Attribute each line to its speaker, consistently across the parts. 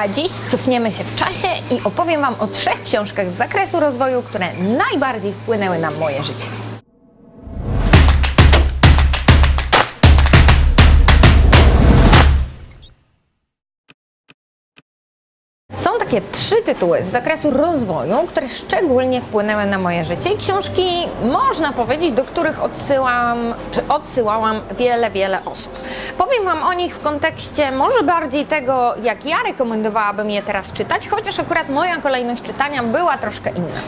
Speaker 1: A dziś cofniemy się w czasie i opowiem Wam o trzech książkach z zakresu rozwoju, które najbardziej wpłynęły na moje życie. Takie trzy tytuły z zakresu rozwoju, które szczególnie wpłynęły na moje życie i książki, można powiedzieć, do których odsyłam, czy odsyłałam wiele, wiele osób. Powiem Wam o nich w kontekście może bardziej tego, jak ja rekomendowałabym je teraz czytać, chociaż akurat moja kolejność czytania była troszkę inna.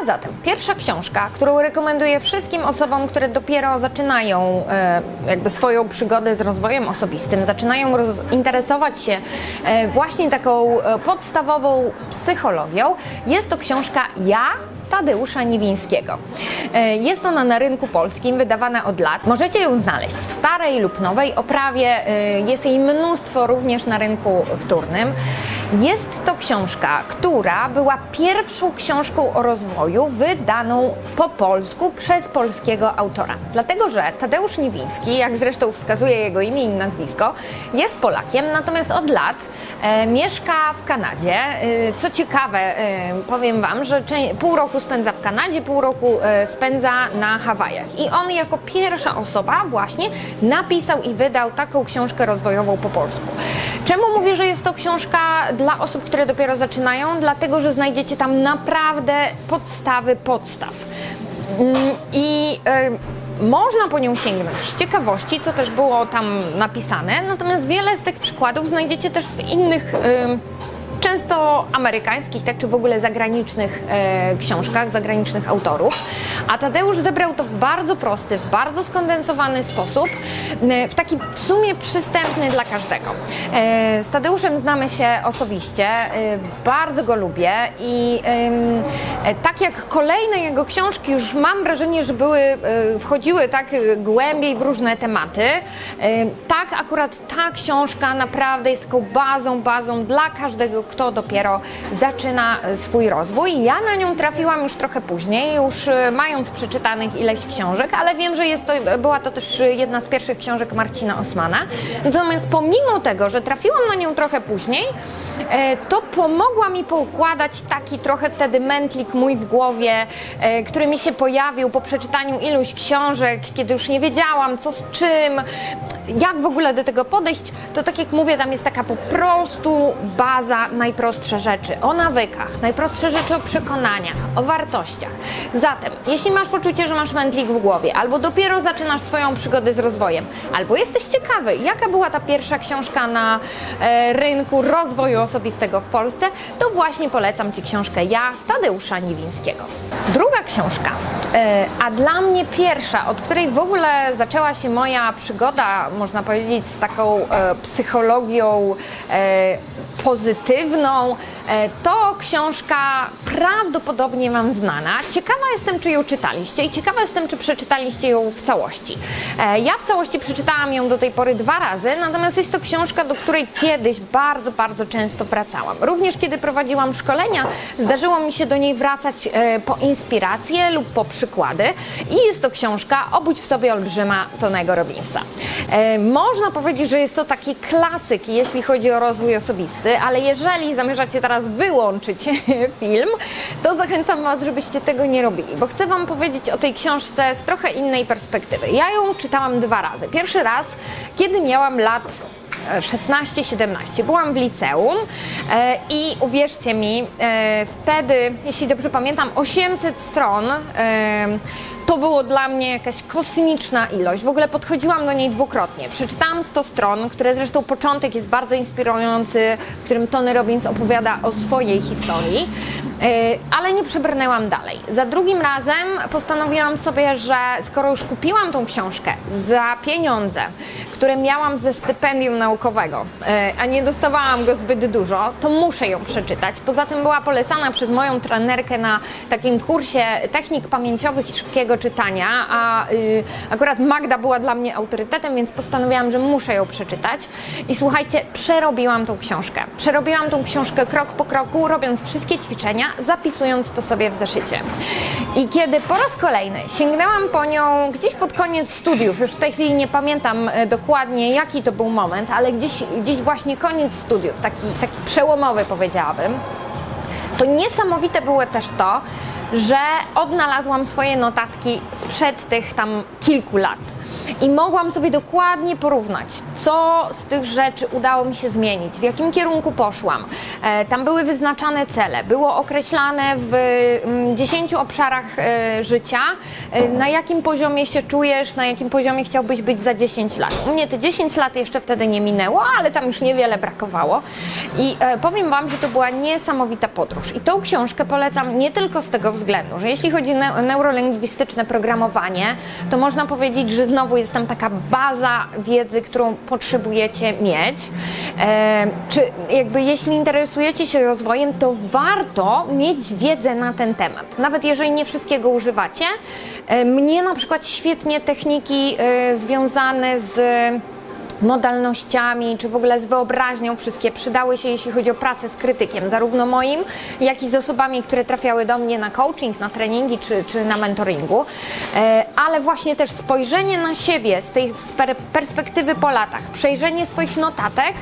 Speaker 1: A zatem, pierwsza książka, którą rekomenduję wszystkim osobom, które dopiero zaczynają e, jakby swoją przygodę z rozwojem osobistym, zaczynają roz- interesować się e, właśnie taką e, podstawową psychologią, jest to książka Ja Tadeusza Niwińskiego. E, Jest ona na rynku polskim, wydawana od lat. Możecie ją znaleźć w starej lub nowej oprawie. e, Jest jej mnóstwo również na rynku wtórnym. Jest to książka, która była pierwszą książką o rozwoju wydaną po polsku przez polskiego autora. Dlatego, że Tadeusz Niwiński, jak zresztą wskazuje jego imię i nazwisko, jest Polakiem, natomiast od lat e, mieszka w Kanadzie. E, co ciekawe, e, powiem Wam, że pół roku spędza w Kanadzie, pół roku e, spędza na Hawajach. I on jako pierwsza osoba właśnie napisał i wydał taką książkę rozwojową po polsku. Czemu mówię, że jest to książka dla osób, które dopiero zaczynają? Dlatego, że znajdziecie tam naprawdę podstawy podstaw. Mm, I e, można po nią sięgnąć z ciekawości, co też było tam napisane, natomiast wiele z tych przykładów znajdziecie też w innych. em, Często amerykańskich, tak czy w ogóle zagranicznych e, książkach, zagranicznych autorów. A Tadeusz zebrał to w bardzo prosty, w bardzo skondensowany sposób, w taki w sumie przystępny dla każdego. E, z Tadeuszem znamy się osobiście, e, bardzo go lubię i e, tak jak kolejne jego książki, już mam wrażenie, że były, e, wchodziły tak głębiej w różne tematy. E, tak akurat ta książka naprawdę jest taką bazą, bazą dla każdego, kto dopiero zaczyna swój rozwój. Ja na nią trafiłam już trochę później, już e, mając przeczytanych ileś książek, ale wiem, że jest to, była to też jedna z pierwszych książek Marcina Osmana. Natomiast pomimo tego, że trafiłam na nią trochę później, e, to pomogła mi poukładać taki trochę wtedy mętlik mój w głowie, e, który mi się pojawił po przeczytaniu iluś książek, kiedy już nie wiedziałam co z czym, jak w ogóle do tego podejść, to tak jak mówię, tam jest taka po prostu baza, najprostsze rzeczy o nawykach, najprostsze rzeczy o przekonaniach, o wartościach. Zatem, jeśli masz poczucie, że masz mętlik w głowie, albo dopiero zaczynasz swoją przygodę z rozwojem, albo jesteś ciekawy, jaka była ta pierwsza książka na e, rynku rozwoju osobistego w Polsce, to właśnie polecam Ci książkę Ja Tadeusza Niwińskiego. Druga książka, e, a dla mnie pierwsza, od której w ogóle zaczęła się moja przygoda, można powiedzieć, z taką e, psychologią e, pozytywną, to książka prawdopodobnie Wam znana. Ciekawa jestem, czy ją czytaliście i ciekawa jestem, czy przeczytaliście ją w całości. E, ja w całości przeczytałam ją do tej pory dwa razy, natomiast jest to książka, do której kiedyś bardzo, bardzo często wracałam. Również kiedy prowadziłam szkolenia, zdarzyło mi się do niej wracać e, po inspirację lub po przykłady i jest to książka Obudź w sobie olbrzyma Tonego Robbinsa. E, można powiedzieć, że jest to taki klasyk, jeśli chodzi o rozwój osobisty, ale jeżeli zamierzacie teraz wyłączyć film, to zachęcam Was, żebyście tego nie robili, bo chcę Wam powiedzieć o tej książce z trochę innej perspektywy. Ja ją czytałam dwa razy. Pierwszy raz, kiedy miałam lat 16-17. Byłam w liceum e, i uwierzcie mi, e, wtedy, jeśli dobrze pamiętam, 800 stron. E, to było dla mnie jakaś kosmiczna ilość. W ogóle podchodziłam do niej dwukrotnie. Przeczytałam 100 stron, które zresztą początek jest bardzo inspirujący, w którym Tony Robbins opowiada o swojej historii, e, ale nie przebrnęłam dalej. Za drugim razem postanowiłam sobie, że skoro już kupiłam tą książkę za pieniądze, które miałam ze stypendium naukowego, e, a nie dostawałam go zbyt dużo, to muszę ją przeczytać. Poza tym była polecana przez moją trenerkę na takim kursie technik pamięciowych i szybkiego czytania, a y, akurat Magda była dla mnie autorytetem, więc postanowiłam, że muszę ją przeczytać. I słuchajcie, przerobiłam tą książkę. Przerobiłam tą książkę krok po kroku, robiąc wszystkie ćwiczenia, zapisując to sobie w zeszycie. I kiedy po raz kolejny sięgnęłam po nią gdzieś pod koniec studiów, już w tej chwili nie pamiętam e, dokładnie, jaki to był moment, ale gdzieś, gdzieś właśnie koniec studiów, taki, taki przełomowy powiedziałabym, to niesamowite było też to, że odnalazłam swoje notatki sprzed tych tam kilku lat. I mogłam sobie dokładnie porównać, co z tych rzeczy udało mi się zmienić, w jakim kierunku poszłam. E, tam były wyznaczane cele, było określane w mm, 10 obszarach e, życia, e, na jakim poziomie się czujesz, na jakim poziomie chciałbyś być za 10 lat. U mnie te 10 lat jeszcze wtedy nie minęło, ale tam już niewiele brakowało. I powiem Wam, że to była niesamowita podróż. I tą książkę polecam nie tylko z tego względu, że jeśli chodzi o neu- neurolingwistyczne programowanie, to można powiedzieć, że znowu jest tam taka baza wiedzy, którą potrzebujecie mieć. E, czy jakby jeśli interesujecie się rozwojem, to warto mieć wiedzę na ten temat. Nawet jeżeli nie wszystkiego używacie. E, mnie na przykład świetnie techniki e, związane z modalnościami, czy w ogóle z wyobraźnią wszystkie przydały się, jeśli chodzi o pracę z krytykiem, zarówno moim, jak i z osobami, które trafiały do mnie na coaching, na treningi, czy, czy na mentoringu. E, Ale właśnie też spojrzenie na siebie z tej perspektywy po latach, przejrzenie swoich notatek,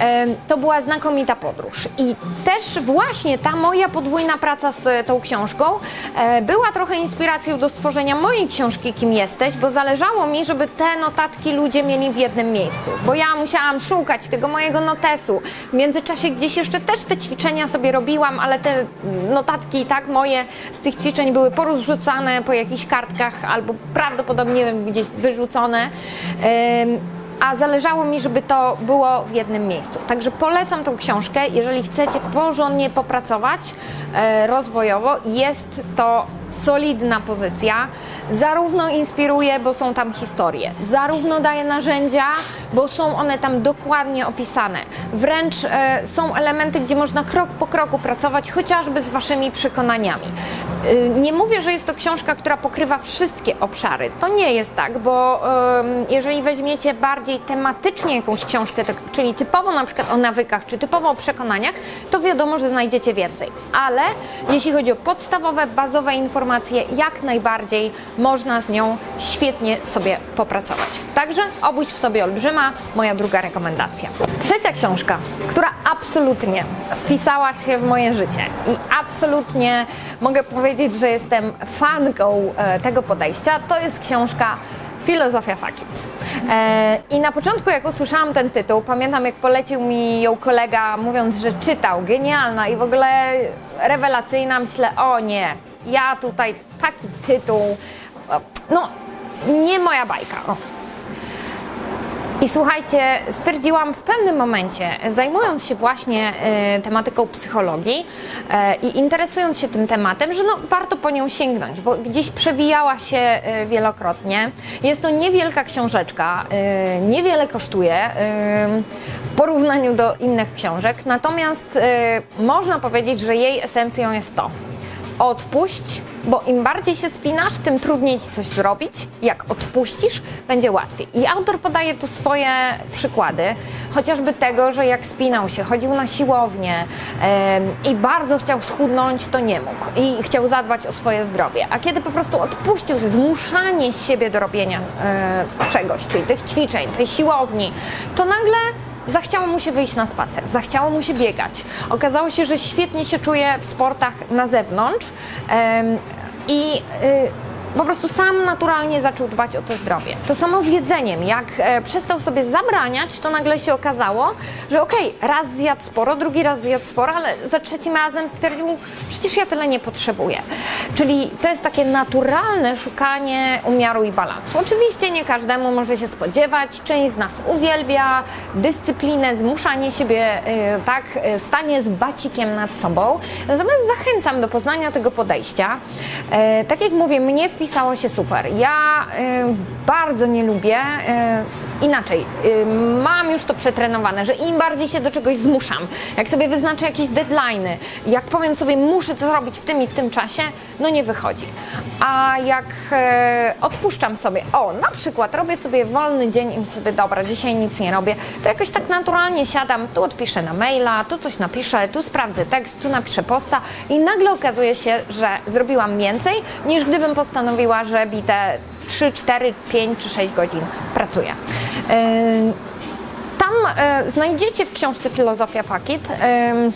Speaker 1: e, to była znakomita podróż. I też właśnie ta moja podwójna praca z tą książką e, była trochę inspiracją do stworzenia mojej książki Kim jesteś, bo zależało mi, żeby te notatki ludzie mieli w jednym miejscu. Bo ja musiałam szukać tego mojego notesu. W międzyczasie gdzieś jeszcze też te ćwiczenia sobie robiłam, ale te notatki, tak, moje z tych ćwiczeń były porozrzucane po jakichś kartkach albo prawdopodobnie gdzieś wyrzucone. A zależało mi, żeby to było w jednym miejscu. Także polecam tą książkę, jeżeli chcecie porządnie popracować e, rozwojowo. Jest to solidna pozycja. Zarówno inspiruje, bo są tam historie, zarówno daje narzędzia, bo są one tam dokładnie opisane. Wręcz e, są elementy, gdzie można krok po kroku pracować, chociażby z waszymi przekonaniami. E, nie mówię, że jest to książka, która pokrywa wszystkie obszary. To nie jest tak, bo em, jeżeli weźmiecie bardziej tematycznie jakąś książkę, tak, czyli typowo na przykład o nawykach, czy typowo o przekonaniach, to wiadomo, że znajdziecie więcej. Ale jeśli chodzi o podstawowe, bazowe informacje, jak najbardziej można z nią świetnie sobie popracować. Także obudź w sobie olbrzyma, moja druga rekomendacja. Trzecia książka, która absolutnie wpisała się w moje życie i absolutnie mogę powiedzieć, że jestem fanką e, tego podejścia, to jest książka Filozofia Fakit. E, I na początku, jak usłyszałam ten tytuł, pamiętam, jak polecił mi ją kolega, mówiąc, że czytał, genialna i w ogóle rewelacyjna. Myślę, o nie, ja tutaj taki tytuł, no nie moja bajka. O. I słuchajcie, stwierdziłam w pewnym momencie, zajmując się właśnie e, tematyką psychologii e, i interesując się tym tematem, że no, warto po nią sięgnąć, bo gdzieś przewijała się e, wielokrotnie. Jest to niewielka książeczka, e, niewiele kosztuje e, w porównaniu do innych książek, natomiast e, można powiedzieć, że jej esencją jest to odpuść, bo im bardziej się spinasz, tym trudniej ci coś zrobić. Jak odpuścisz, będzie łatwiej. I autor podaje tu swoje przykłady, chociażby tego, że jak spinał się, chodził na siłownię em, i bardzo chciał schudnąć, to nie mógł i chciał zadbać o swoje zdrowie. A kiedy po prostu odpuścił zmuszanie siebie do robienia e, czegoś, czyli tych ćwiczeń, tej siłowni, to nagle Zachciało mu się wyjść na spacer, zachciało mu się biegać. Okazało się, że świetnie się czuje w sportach na zewnątrz i y, po prostu sam naturalnie zaczął dbać o to zdrowie. To samo z jedzeniem. Jak e, przestał sobie zabraniać, to nagle się okazało, że okej, raz zjadł sporo, drugi raz zjadł sporo, ale za trzecim razem stwierdził, przecież ja tyle nie potrzebuję. Czyli to jest takie naturalne szukanie umiaru i balansu. Oczywiście nie każdemu może się spodziewać, część z nas uwielbia dyscyplinę, zmuszanie siebie, e, tak, e, stanie z bacikiem nad sobą. Natomiast zachęcam do poznania tego podejścia. E, tak jak mówię, mnie wpisało się super. Ja e, bardzo nie lubię, s- inaczej, e, mam już to przetrenowane, że im bardziej się do czegoś zmuszam, jak sobie wyznaczę jakieś deadline'y, jak powiem sobie, muszę to zrobić w tym i w tym czasie, no nie wychodzi. A jak e, odpuszczam sobie, o, na przykład robię sobie wolny dzień i sobie, dobra, dzisiaj nic nie robię, to jakoś tak naturalnie siadam, tu odpiszę na maila, tu coś napiszę, tu sprawdzę tekst, tu napiszę posta i nagle okazuje się, że zrobiłam więcej, niż gdybym postanowiła, że bite 3, 4, 5 czy 6 godzin pracuję. Ym, Tam e, znajdziecie w książce Filozofia Fakit em,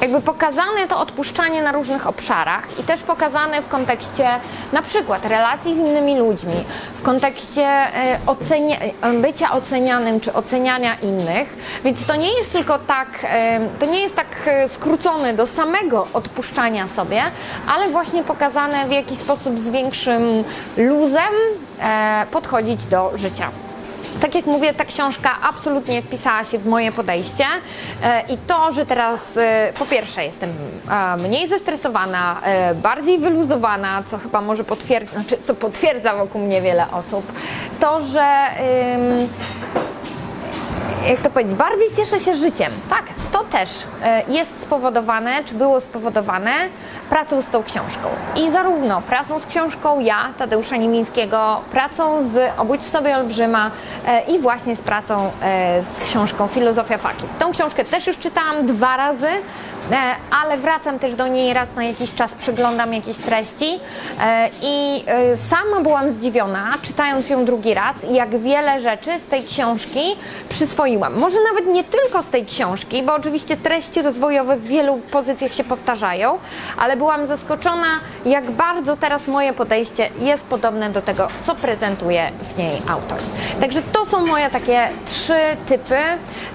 Speaker 1: jakby pokazane to odpuszczanie na różnych obszarach i też pokazane w kontekście na przykład relacji z innymi ludźmi, w kontekście e, ocenia, e, bycia ocenianym czy oceniania innych, więc to nie jest tylko tak, e, to nie jest tak skrócone do samego odpuszczania sobie, ale właśnie pokazane w jaki sposób z większym luzem podchodzić do życia. Tak jak mówię, ta książka absolutnie wpisała się w moje podejście e, i to, że teraz e, po pierwsze jestem e, mniej zestresowana, bardziej wyluzowana, co chyba może potwierdza, znaczy, co potwierdza wokół mnie wiele osób, to, że jak to powiedzieć, bardziej cieszę się życiem. Tak, też e, jest spowodowane, czy było spowodowane pracą z tą książką. I zarówno pracą z książką ja, Tadeusza Nimińskiego, pracą z Obudź w sobie olbrzyma e, i właśnie z pracą e, z książką Filozofia Fakit. Tą książkę też już czytałam dwa razy, ale wracam też do niej raz na jakiś czas, przeglądam jakieś treści i sama byłam zdziwiona, czytając ją drugi raz, jak wiele rzeczy z tej książki przyswoiłam. Może nawet nie tylko z tej książki, bo oczywiście treści rozwojowe w wielu pozycjach się powtarzają, ale byłam zaskoczona, jak bardzo teraz moje podejście jest podobne do tego, co prezentuje w niej autor. Także to są moje takie trzy typy,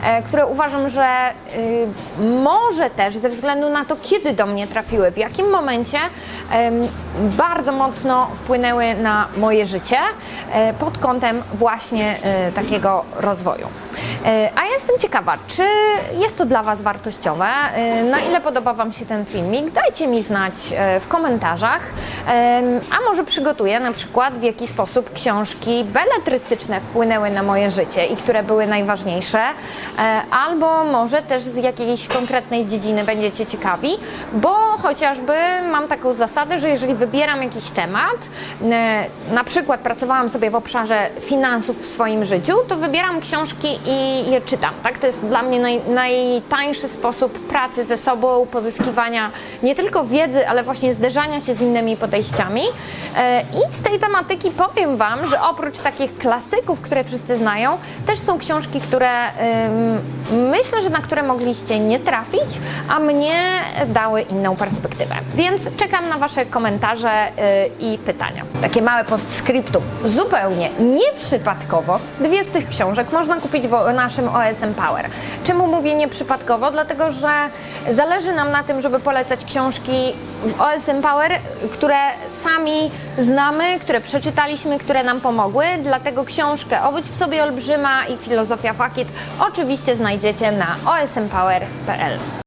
Speaker 1: e, które uważam, że y, może też ze względu na to, kiedy do mnie trafiły, w jakim momencie, bardzo mocno wpłynęły na moje życie e, pod kątem właśnie e, takiego rozwoju. E, A ja jestem ciekawa, czy jest to dla Was wartościowe? E, Na ile podoba Wam się ten filmik? Dajcie mi znać e, w komentarzach. A może przygotuję na przykład w jaki sposób książki beletrystyczne wpłynęły na moje życie i które były najważniejsze, albo może też z jakiejś konkretnej dziedziny będziecie ciekawi, bo chociażby mam taką zasadę, że jeżeli wybieram jakiś temat, na przykład pracowałam sobie w obszarze finansów w swoim życiu, to wybieram książki i je czytam. Tak? To jest dla mnie naj, najtańszy sposób pracy ze sobą, pozyskiwania nie tylko wiedzy, ale właśnie zderzania się z innymi podejściami. E, I z tej tematyki powiem Wam, że oprócz takich klasyków, które wszyscy znają, też są książki, które myślę, że na które mogliście nie trafić, a mnie dały inną perspektywę. Więc czekam na Wasze komentarze y, i pytania. Takie małe postscriptum. Zupełnie nieprzypadkowo dwie z tych książek można kupić w naszym OSM Power. Czemu mówię nieprzypadkowo? Dlatego, że zależy nam na tym, żeby polecać książki w OSM Power, które sami znamy, które przeczytaliśmy, które nam pomogły. Dlatego książkę Obudź w sobie olbrzyma i Filozofia Fakit oczywiście znajdziecie na osmpower.pl.